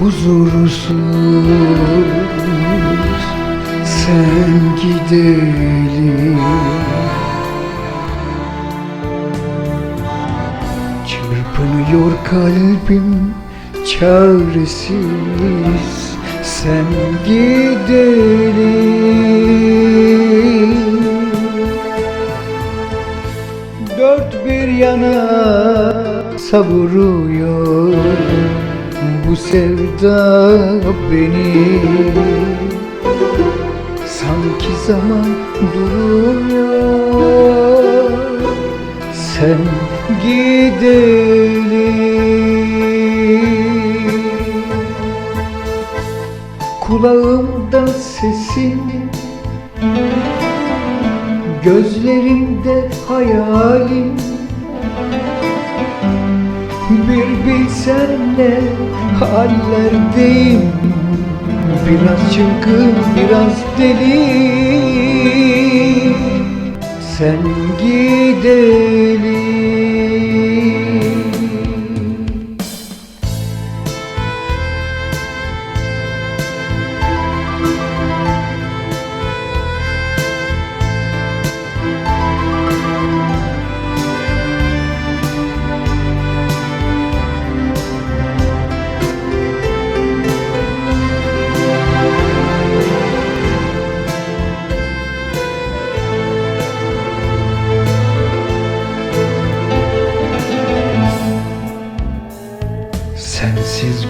huzursuz. Sen gidelim. Çırpınıyor kalbim çaresiz. Sen gidelim. Dört bir yana savuruyor bu sevda beni. Sanki zaman duruyor sen gidelim. Kulağımda sesin Gözlerimde hayalin Bir bilsen ne hallerdeyim Biraz çılgın biraz deli. Sen gidelim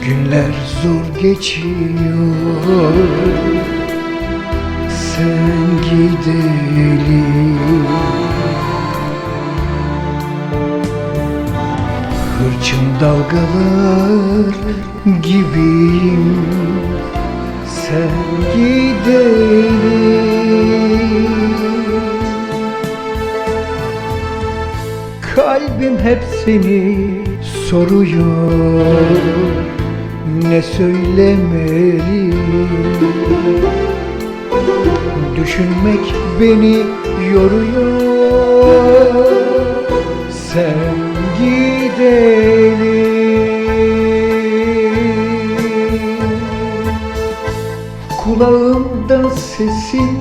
günler zor geçiyor. Sen gidelim. Hırçın dalgalar gibiyim. Sen gidelim. Kalbim hep seni soruyor Ne söylemeli Düşünmek beni yoruyor. Sen gidelim. Kulağımda sesin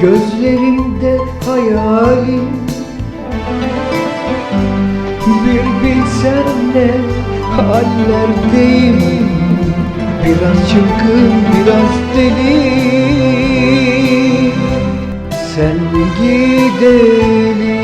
Gözlerimde hayalin Bilsen ne hallerdeyim Biraz çılgın biraz deli. Sen gidelim